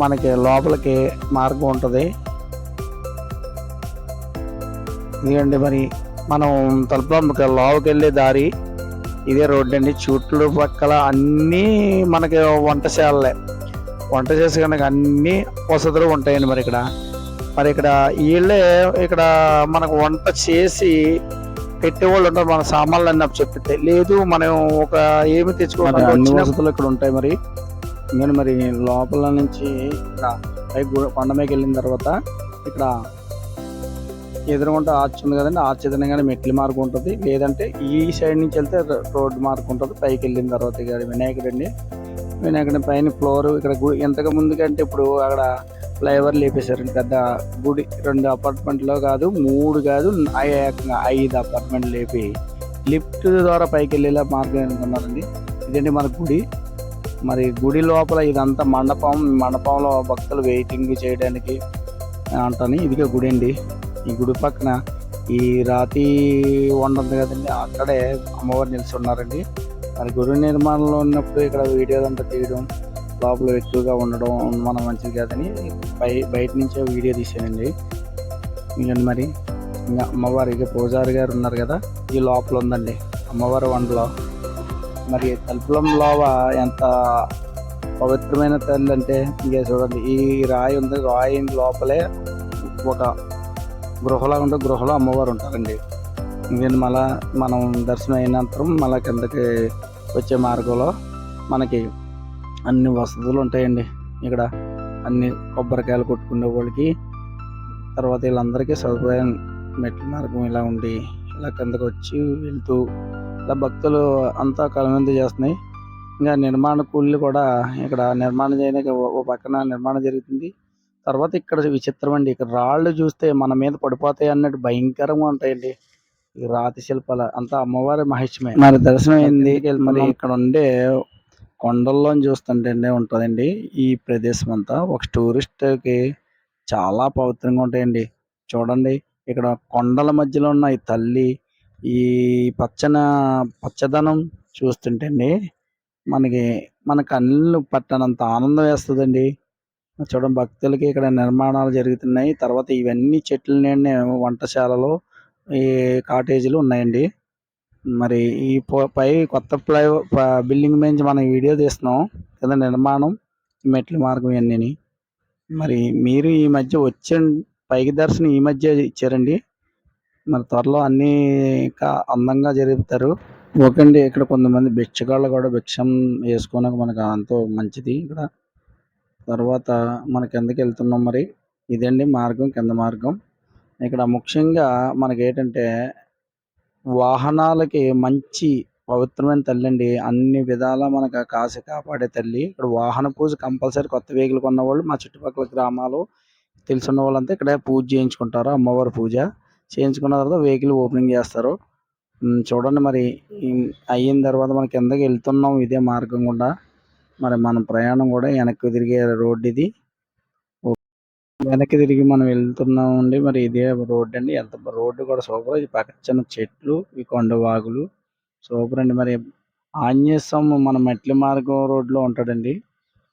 మనకి లోపలికి మార్గం ఉంటుంది. ఇదండి మరి మనం తలుపులో లోపలికి వెళ్ళే దారి ఇదే రోడ్డు అండి. చుట్టూ పక్కల అన్నీ మనకి వంటశాలలే వంట చేసే కనుక అన్ని వసతులు ఉంటాయండి మరి ఇక్కడ. మరి ఇక్కడ వీళ్ళే ఇక్కడ మనకు వంట చేసి పెట్టేవాళ్ళు ఉంటారు. మన సామాన్లు అన్నీ చెప్పితే. లేదు మనం ఒక ఏమి తెచ్చుకోవాలి అన్ని వసతులు ఇక్కడ ఉంటాయి మరి. నేను మరి లోపల నుంచి ఇక్కడ పై కొండ మీదకి వెళ్ళిన తర్వాత ఇక్కడ ఎదురుగుంట ఆర్చ్ ఉంది కదండి ఆర్చ్ ఎదురుగానే మెట్ల మార్గం ఉంటుంది. లేదంటే ఈ సైడ్ నుంచి వెళ్తే రోడ్డు మార్గం ఉంటుంది. పైకి వెళ్ళిన తర్వాత ఇక్కడ వినాయకుడు అండి వినాయకుడి పైన ఫ్లోర్ ఇక్కడ గుడి ఇంతకు ముందు కంటే ఇప్పుడు అక్కడ ఫ్లైఓవర్ లేపేశారండి. పెద్ద గుడి రెండు అపార్ట్మెంట్లో కాదు మూడు కాదు ఐదు అపార్ట్మెంట్లు లేపి లిఫ్ట్ ద్వారా పైకి వెళ్ళేలా మార్గం అనుకున్నారండి. ఇదండి మన గుడి? మరి గుడి లోపల ఇదంతా మండపం మండపంలో భక్తులు వెయిటింగ్ చేయడానికి అంటాను. ఇదిగే గుడి అండి. ఈ గుడి పక్కన ఈ రాతి వండ ఉంది కదండి. అక్కడే అమ్మవారు నిలిచి ఉన్నారండి మరి గుడి నిర్మాణంలో ఉన్నప్పుడు ఇక్కడ వీడియోలు అంతా తీయడం లోపల ఎక్కువగా ఉండడం మనం మంచిది కాదని బయ బయట నుంచే వీడియో తీసానండి ఇంకండి మరి. ఇంకా అమ్మవారి ఇక పూజారి గారు ఉన్నారు కదా. ఈ లోపల ఉందండి. అమ్మవారి వండలో. మరి తలుపులం లోవ ఎంత పవిత్రమైన తల్లి అంటే ఇంకా చూడండి ఈ రాయి ఉంది రాయి లోపలే ఒక గృహలా ఉంటే గృహలో అమ్మవారు ఉంటారండి. ఇంకేంటి మళ్ళా మనం దర్శనం అయినంతరం మళ్ళా కిందకి వచ్చే మార్గంలో మనకి అన్ని వసతులు ఉంటాయండి. ఇక్కడ అన్ని కొబ్బరికాయలు కొట్టుకునే వాళ్ళకి తర్వాత వీళ్ళందరికీ సదుపాయం మెట్ల మార్గం ఇలా ఉండి ఇలా కిందకు వచ్చి వెళ్తూ ఇలా భక్తులు అంతా కలమంది చేస్తున్నాయి. ఇంకా నిర్మాణ కూలీలు కూడా ఇక్కడ నిర్మాణం చేయడానికి ఓ- పక్కన నిర్మాణం జరుగుతుంది. తర్వాత ఇక్కడ విచిత్రం అండి. ఇక్కడ రాళ్ళు చూస్తే మన మీద పడిపోతాయి అన్నట్టు భయంకరంగా ఉంటాయండి. ఈ రాతి శిల్పాల అంతా అమ్మవారి మహిష్మే మరి దర్శనం అయింది. మరి ఇక్కడ ఉండే కొండల్లో చూస్తుంటే ఉంటుందండి. ఈ ప్రదేశం అంతా ఒక టూరిస్ట్కి చాలా పవిత్రంగా ఉంటాయండి. చూడండి ఇక్కడ కొండల మధ్యలో ఉన్న ఈ తల్లి ఈ పచ్చన పచ్చదనం చూస్తుంటే అండి మనకి మన కళ్ళు పట్టనంత ఆనందం వేస్తుందండి. చూడండి భక్తులకి ఇక్కడ నిర్మాణాలు జరుగుతున్నాయి. తర్వాత ఇవన్నీ చెట్లు నేను వంటశాలలో ఈ కాటేజీలు ఉన్నాయండి. మరి ఈ పై కొత్త ఫ్లై బిల్డింగ్ మీద మనం వీడియో తీస్తున్నాం. కింద నిర్మాణం మెట్ల మార్గం ఇవన్నీ మరి మీరు ఈ మధ్య వచ్చే పైకి దర్శనం ఈ మధ్య ఇచ్చారండి. మరి త్వరలో అన్నీ ఇంకా అందంగా జరుపుతారు. ఓకే అండి ఇక్కడ కొంతమంది భిక్షగాళ్ళు కూడా భిక్షం వేసుకోవడానికి మనకు ఎంతో మంచిది. ఇక్కడ తర్వాత మన కిందకి వెళ్తున్నాం మరి? ఇదండి మార్గం కింద మార్గం. ఇక్కడ ముఖ్యంగా మనకి ఏంటంటే వాహనాలకి మంచి పవిత్రమైన తల్లి అండి అన్ని విధాల మనకు కాసి కాపాడే తల్లి. ఇక్కడ వాహన పూజ కంపల్సరీ కొత్త వెహికల్ కొన్న వాళ్ళు మా చుట్టుపక్కల గ్రామాలు తెలిసిన వాళ్ళంతా ఇక్కడ పూజ చేయించుకుంటారు అమ్మవారి పూజ. చేయించుకున్న తర్వాత వెహికల్ ఓపెనింగ్ చేస్తారు. చూడండి మరి. అయిన తర్వాత మనం కిందకి వెళ్తున్నాం ఇదే మార్గం గుండా. మరి మన ప్రయాణం కూడా వెనక్కి తిరిగే రోడ్డు ఇది. వెనక్కి తిరిగి మనం వెళ్తున్నాం అండి. మరి ఇదే రోడ్డు అండి. ఎంత రోడ్డు కూడా సూపర్. ఇది పచ్చని చెట్లు ఈ కొండ వాగులు. సూపర్ అండి మరి. ఆంజనేయస్వామి మన మెట్ల మార్గం రోడ్లో ఉంటాడండి.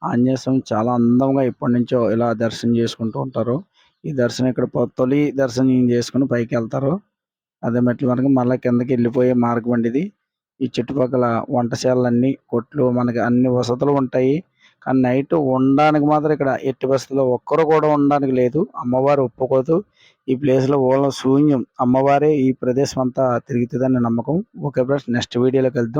ఆంజనేయస్వామి చాలా అందంగా ఎప్పటి నుంచో ఇలా దర్శనం చేసుకుంటూ ఉంటారు. ఈ దర్శనం ఇక్కడ తొలి దర్శనం చేసుకుని పైకి వెళ్తారు. అదే మెట్ల మార్గం మళ్ళీ కిందకి వెళ్ళిపోయే మార్గం అండి ఇది. ఈ చుట్టుపక్కల వంటశాలన్నీ కొట్లు మనకి అన్ని వసతులు ఉంటాయి. కానీ నైట్ ఉండడానికి మాత్రం ఇక్కడ ఎట్టి బస్సులో ఒక్కరు కూడా ఉండడానికి లేదు. అమ్మవారు ఒప్పుకోదు. ఈ ప్లేస్లో శూన్యం. అమ్మవారే ఈ ప్రదేశం అంతా తిరుగుతుందని నమ్మకం. ఓకే ఫ్రెండ్స్ నెక్స్ట్ వీడియోలోకి వెళ్దాం.